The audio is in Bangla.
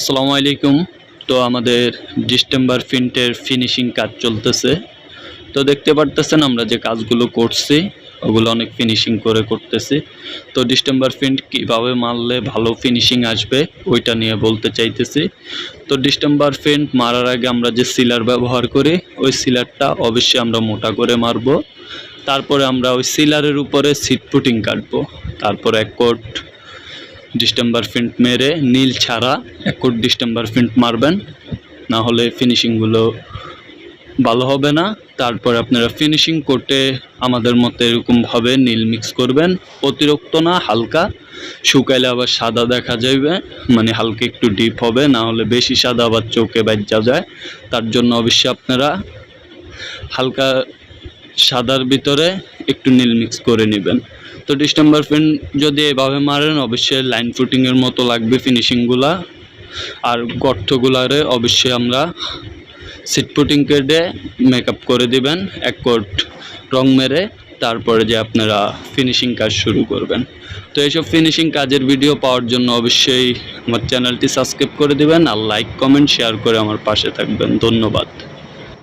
আসসালামু আলাইকুম। তো আমাদের ডিসেম্বর প্রিন্টের ফিনিশিং কাজ চলতেছে। তো দেখতে পারতেছেন আমরা যে কাজগুলো করছি, ওগুলো অনেক ফিনিশিং করে করতেছি। তো ডিসেম্বর প্রিন্ট কীভাবে মারলে ভালো ফিনিশিং আসবে, ওইটা নিয়ে বলতে চাইতেছি। তো ডিসেম্বর প্রিন্ট মারার আগে আমরা যে সিলার ব্যবহার করি, ওই সিলারটা অবশ্যই আমরা মোটা করে মারবো। তারপরে আমরা ওই সিলারের উপরে সিট পুটিং কাটবো। তারপর এক কোট ডিস্টেম্বার প্রিন্ট মেরে নীল ছাড়া একুট ডিস্টেম্বার প্রিন্ট মারবেন। না হলে ফিনিশিংগুলো ভালো হবে না। তারপর আপনারা ফিনিশিং কোটে আমাদের মতো এরকমভাবে নীল মিক্স করবেন। অতিরিক্ত না, হালকা। শুকাইলে আবার সাদা দেখা যাবে মানে হালকা একটু ডিপ হবে, না হলে বেশি সাদা আবার চোখে বাজ্যা যায়। তার জন্য অবশ্যই আপনারা হালকা সাদার ভিতরে একটু নীল মিক্স করে নেবেন। তো ডিস্টেম্বার পেন যদি এভাবে মারেন, অবশ্যই লাইন ফুটিংয়ের মতো লাগবে ফিনিশিংগুলা আর গর্তগুলারে অবশ্যই আমরা সিট ফুটিং কেটে মেকআপ করে দিবেন, এক কোট রং মেরে তারপরে যে আপনারা ফিনিশিং কাজ শুরু করবেন। তো এইসব ফিনিশিং কাজের ভিডিও পাওয়ার জন্য অবশ্যই আমার চ্যানেলটি সাবস্ক্রাইব করে দিবেন আর লাইক কমেন্ট শেয়ার করে আমার পাশে থাকবেন। ধন্যবাদ।